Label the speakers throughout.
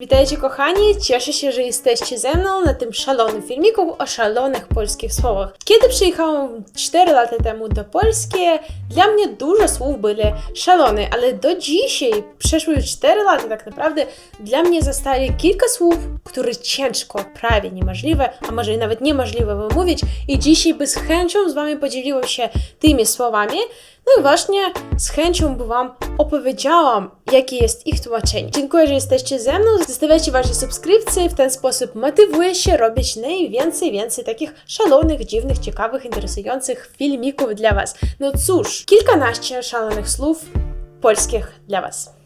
Speaker 1: Witajcie kochani, cieszę się, że jesteście ze mną na tym szalonym filmiku o szalonych polskich słowach. Kiedy przyjechałam 4 lata temu do Polski, dla mnie dużo słów były szalone, ale do dzisiaj, przeszły już 4 lata tak naprawdę, dla mnie zostaje kilka słów, które ciężko, prawie niemożliwe, a może nawet niemożliwe wymówić. I dzisiaj by z chęcią z wami podzieliłam się tymi słowami, no i właśnie z chęcią by Wam opowiedziałam, jakie jest ich tłumaczenie. Dziękuję, że jesteście ze mną. Zostawiajcie Wasze subskrypcje, w ten sposób motywuję się robić najwięcej, więcej takich szalonych, dziwnych, ciekawych, interesujących filmików dla Was. No cóż, kilkanaście szalonych słów polskich dla Was.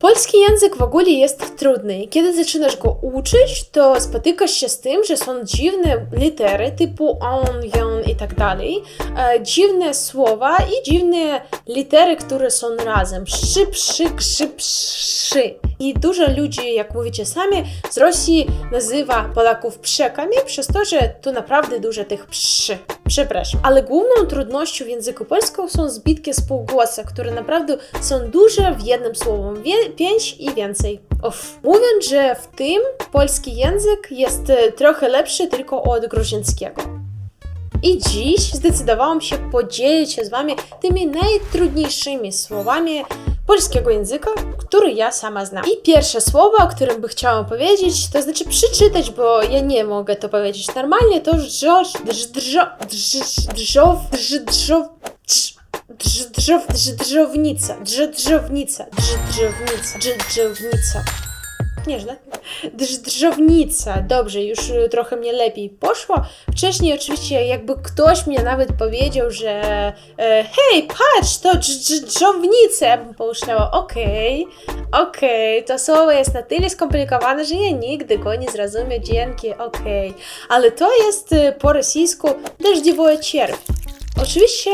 Speaker 1: Polski język w ogóle jest trudny. Kiedy zaczynasz go uczyć, to spotykasz się z tym, że są dziwne litery typu on, jon i tak dalej, e, dziwne słowa i dziwne litery, które są razem. Szy, przy, grzy, przy. I dużo ludzi, jak mówicie sami, z Rosji nazywa Polaków przekami, przez to, że tu naprawdę dużo tych przy. Przepraszam. Ale główną trudnością w języku polskim są zbitki spółgłosy, które naprawdę są duże w jednym słowie. Wie, pięć i więcej. Uff. Mówiąc, że w tym polski język jest e, trochę lepszy tylko od gruzińskiego. I dziś zdecydowałam się podzielić się z Wami tymi najtrudniejszymi słowami polskiego języka, który ja sama znam. I pierwsze słowo, o którym by chciałam powiedzieć, to znaczy przeczytać, bo ja nie mogę to powiedzieć normalnie, to żoż, drż, drżo, drż, drżow, drż, drżow, drz, drżow, drż, drżownica, drż, drżownica, drż, drżownica, drż, drżownica nieźle. Tak. Drżownica, dobrze, już y, trochę mnie lepiej poszło. Wcześniej oczywiście jakby ktoś mnie nawet powiedział, że e, hej, patrz, to drz drżownica, ja bym pomyślała, okej, okay, okej, okay. to słowo jest na tyle skomplikowane, że ja nigdy go nie zrozumiem, dzięki, okej. Okay. Ale to jest y, po rosyjsku deszdziwoje cierp. Oczywiście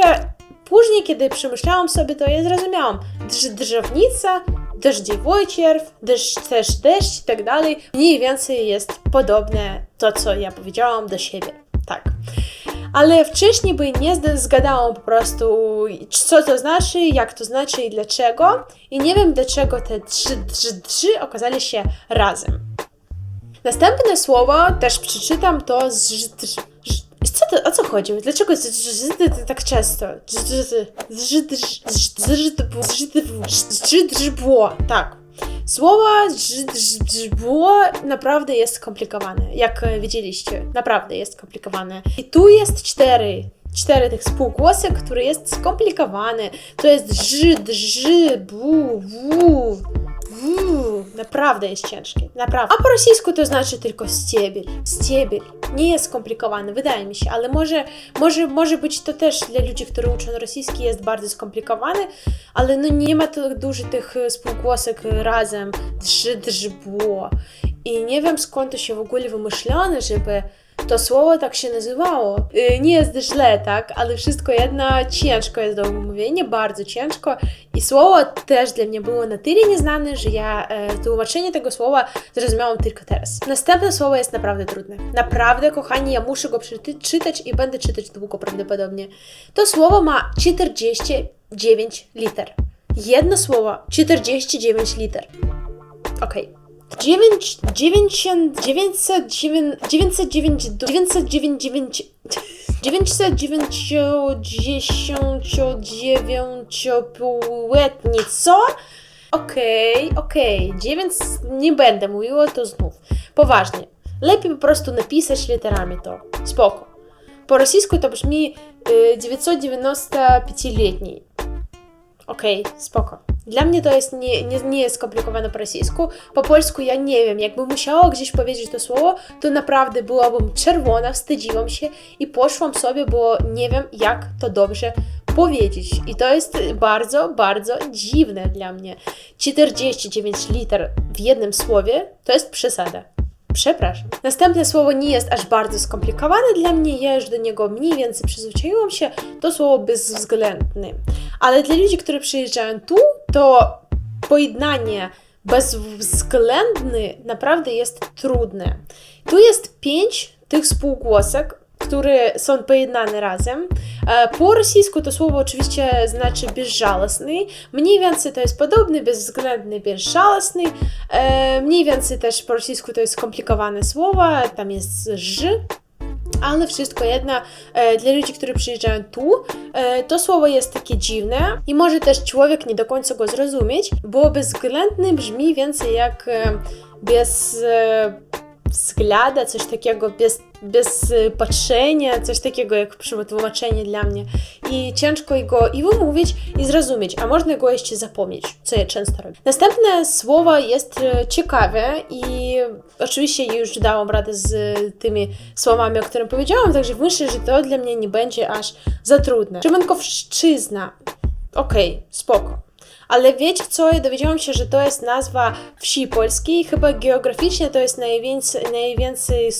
Speaker 1: później, kiedy przemyślałam sobie to, ja zrozumiałam, drż drżownica deszdziwój czerw, deszcz, też deszcz i tak dalej. Mniej więcej jest podobne to, co ja powiedziałam do siebie. Tak. Ale wcześniej by nie zgadałam po prostu, co to znaczy, jak to znaczy i dlaczego. I nie wiem, dlaczego te trzy, trzy, trzy okazali się razem. Następne słowo też przeczytam to z. chodzi? Dlaczego z- z- z- tak często? Zdrzydrzbło, tak. Słowo zdrzydrzbło naprawdę jest skomplikowane, jak e, widzieliście. Naprawdę jest skomplikowane. I tu jest cztery. Cztery tych spółgłosek, które jest skomplikowane. To jest ż, drz, bu, w, w. Naprawdę jest ciężkie. Naprawdę. A po rosyjsku to znaczy tylko stiebiel. Stiebiel. Nie jest skomplikowane, wydaje mi się, ale może, może, może być to też dla ludzi, którzy uczą rosyjski jest bardzo skomplikowane, ale no nie ma tak dużo tych e, spółgłosek razem. Drz, drz, było. I nie wiem skąd to się w ogóle wymyślone, żeby to słowo tak się nazywało. Y, Nie jest źle, tak, ale wszystko jedno ciężko jest do wymówienia, bardzo ciężko. I słowo też dla mnie było na tyle nieznane, że ja e, tłumaczenie tego słowa zrozumiałam tylko teraz. Następne słowo jest naprawdę trudne. Naprawdę, kochani, ja muszę go przeczytać i będę czytać długo prawdopodobnie. To słowo ma 49 liter. Jedno słowo 49 liter. Okej. 9, 90, 900, 909, 999, 999 półletni, co? Okej, okej, 9 nie będę mówiła to znów. Poważnie. Lepiej po prostu napisać literami to. Spoko. Po rosyjsku to brzmi y, 995-letni. Okej, spoko. Dla mnie to jest nie, nie, nie jest skomplikowane po rosyjsku. Po polsku ja nie wiem, jakbym musiała gdzieś powiedzieć to słowo, to naprawdę byłabym czerwona, wstydziłam się i poszłam sobie, bo nie wiem, jak to dobrze powiedzieć. I to jest bardzo, bardzo dziwne dla mnie. 49 liter w jednym słowie to jest przesada. Przepraszam. Następne słowo nie jest aż bardzo skomplikowane dla mnie, ja już do niego mniej więcej przyzwyczaiłam się. To słowo bezwzględny. Ale dla ludzi, którzy przyjeżdżają tu, to pojednanie bezwzględny naprawdę jest trudne. Tu jest pięć tych spółgłosek, które są pojednane razem. E, Po rosyjsku to słowo oczywiście znaczy bezżalosny. Mniej więcej to jest podobny, bezwzględny, bezżalosny. E, Mniej więcej też po rosyjsku to jest skomplikowane słowo, tam jest ż, ale wszystko jedno, e, dla ludzi, którzy przyjeżdżają tu, to słowo jest takie dziwne i może też człowiek nie do końca go zrozumieć, bo bezwzględny brzmi więcej jak bez wzglada, coś takiego, bez, bez e, patrzenia, coś takiego jak tłumaczenie dla mnie. I ciężko go i wymówić, i zrozumieć, a można go jeszcze zapomnieć, co ja często robię. Następne słowo jest e, ciekawe i oczywiście już dałam radę z tymi słowami, o których powiedziałam, także myślę, że to dla mnie nie będzie aż za trudne. Szymankowszczyzna. Okej, spoko. Ale wiecie co, ja dowiedziałam się, że to jest nazwa wsi polskiej. Chyba geograficznie to jest najwięcej, najwięcej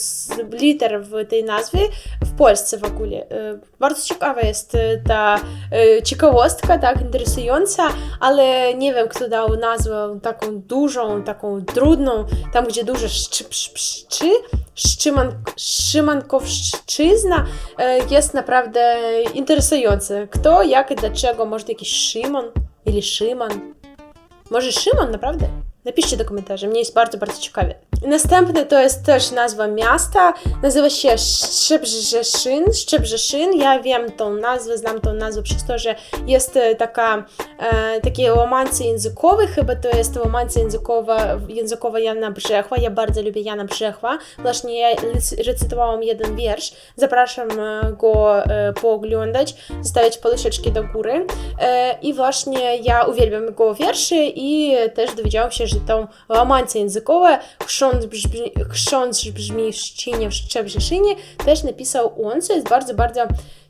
Speaker 1: liter w tej nazwie w Polsce w ogóle. E, Bardzo ciekawa jest e, ta e, ciekawostka, tak, interesująca, ale nie wiem, kto dał nazwę taką dużą, taką trudną, tam gdzie duże szczy, psz, Szymankowszczyzna jest naprawdę interesujące. Kto, jak i dlaczego, może jakiś Szymon Или Шиман. Может, Шиман, направда? Напишите до комментария, мне есть bardzo, bardzo ciekawie. Następne to jest też nazwa miasta, nazywa się Szczebrzeszyn, Szczebrzeszyn. Ja wiem tą nazwę, znam tą nazwę przez to, że jest e, taka, e, takie łamance językowe, chyba to jest łamance językowa, językowa Jana Brzechwa. Ja bardzo lubię Jana Brzechwa. Właśnie ja recytowałam jeden wiersz. Zapraszam e, go e, pooglądać, zostawiać poduszeczki do góry. E, I właśnie ja uwielbiam jego wiersze i też dowiedziałam się, że tą łamance językowe chrząc brzmi, chrząc brzmi w ścinie, w Szczebrzeszynie też napisał on, co jest bardzo, bardzo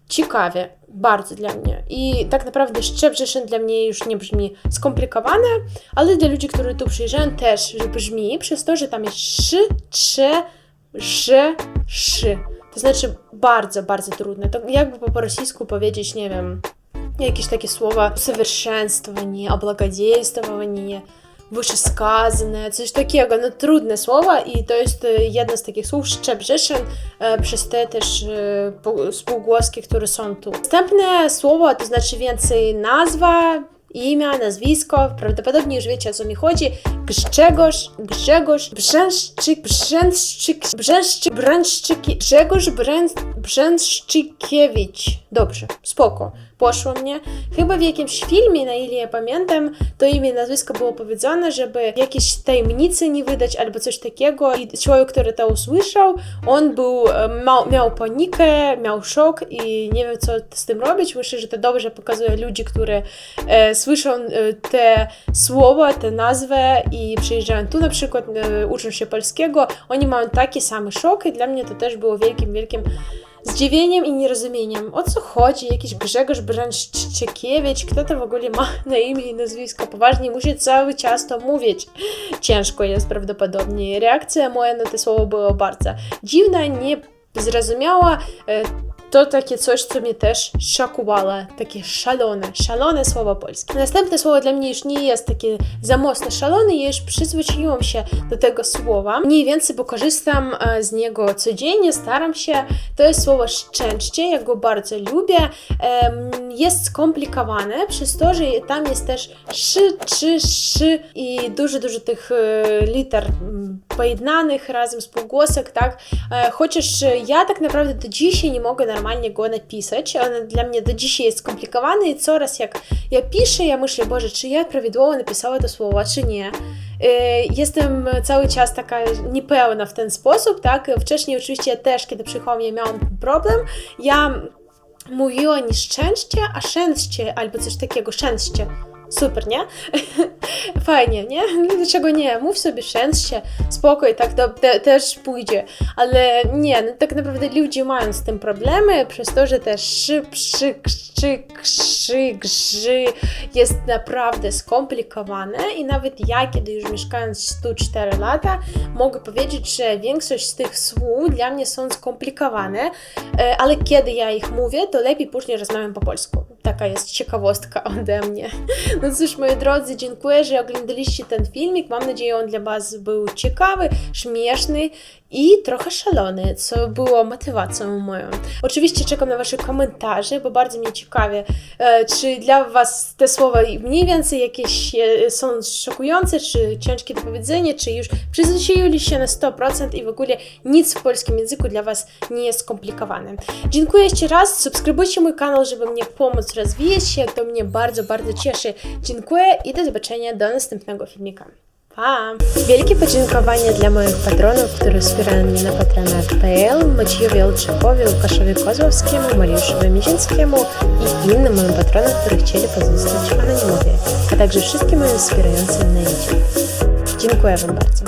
Speaker 1: ciekawe, bardzo dla mnie. I tak naprawdę Szczebrzeszyn dla mnie już nie brzmi skomplikowane, ale dla ludzi, którzy tu przyjeżdżają też brzmi, przez to, że tam jest szy, trze, że, szy. To znaczy bardzo, bardzo trudne. To jakby po rosyjsku powiedzieć, nie wiem, jakieś takie słowa совершенствование, облагодетельствование, wysказane, coś takiego, no trudne słowa i to jest e, jedno z takich słów Szczebrzeszyn, e, przez te też e, po- spółgłoski, które są tu. Następne słowo to znaczy więcej nazwa, imię, nazwisko, prawdopodobnie już wiecie o co mi chodzi. Grzegorz, Grzegorz, Brzęszczyk, Brzęszczyk, Brzęszczyk, Bręszczyk, Grzegorz Brę, Brzęszczykiewicz. Dobrze, spoko, poszło mnie. Chyba w jakimś filmie, na ile ja pamiętam, to imię nazwisko było powiedziane, żeby jakieś tajemnicy nie wydać albo coś takiego i człowiek, który to usłyszał, on był, e, miał, miał panikę, miał szok i nie wiem co z tym robić. Myślę, że to dobrze pokazuje ludzi, którzy e, słyszą e, te słowa, te nazwy i przyjeżdżają tu na przykład, e, uczą się polskiego, oni mają taki sam szok i dla mnie to też było wielkim, wielkim zdziwieniem i nierozumieniem. O co chodzi? Jakiś Grzegorz Bręszczykiewicz? Kto to w ogóle ma na imię i nazwisko? Poważnie musi cały czas to mówić. Ciężko jest prawdopodobnie. Reakcja moja na te słowo była bardzo dziwna, niezrozumiała. E, To takie coś, co mnie też szokowało, takie szalone, szalone słowo polskie. Następne słowo dla mnie już nie jest takie za mocno szalone, ja już przyzwyczaiłam się do tego słowa. Mniej więcej, bo korzystam e, z niego codziennie, staram się. To jest słowo szczęście, ja go bardzo lubię. Jest skomplikowane przez to, że tam jest też szy, czy, szy i dużo, dużo tych e, liter pojednanych razem z półgłosek, tak? E, Chociaż ja tak naprawdę do dzisiaj nie mogę normalnie go napisać. On dla mnie do dzisiaj jest skomplikowany i coraz jak ja piszę, ja myślę, Boże, czy ja prawidłowo napisała to słowo, czy nie. E, Jestem cały czas taka niepełna w ten sposób, tak? Wcześniej oczywiście ja też, kiedy przyjechałam, ja miałam problem. Ja mówiła nie szczęście, a szczęście, albo coś takiego, szczęście. Super, nie? Fajnie, nie? No Dlaczego nie? Mów sobie szczęście, spokój, tak to te, też pójdzie. Ale nie, no tak naprawdę ludzie mają z tym problemy, przez to, że te szy, przy, krzy, krzy, grzy jest naprawdę skomplikowane i nawet ja, kiedy już mieszkając tu 4 lata, mogę powiedzieć, że większość z tych słów dla mnie są skomplikowane, e, ale kiedy ja ich mówię, to lepiej później rozmawiam po polsku. Taka jest ciekawostka ode mnie. No cóż, moi drodzy, dziękuję, że oglądaliście ten filmik. Mam nadzieję, on dla Was był ciekawy, śmieszny i trochę szalony, co było motywacją moją. Oczywiście czekam na Wasze komentarze, bo bardzo mnie ciekawi, e, czy dla Was te słowa mniej więcej jakieś e, są szokujące, czy ciężkie do powiedzenia, czy już przyzwyczailiście na 100% i w ogóle nic w polskim języku dla Was nie jest skomplikowane. Dziękuję jeszcze raz, subskrybujcie mój kanał, żeby mnie pomóc rozwijać się, to mnie bardzo, bardzo cieszy. Dziękuję i do zobaczenia do następnego filmika. Pa! Wielkie podziękowanie dla moich patronów, którzy wspierają mnie na patronat.pl, Maciejowi Olczakowi, Łukaszowi Kozłowskiemu, Mariuszowi Mizińskiemu i innym moim patronom, którzy chcieli pozostać anonimowie, a także wszystkim moim wspierającym na YouTube. Dziękuję Wam bardzo.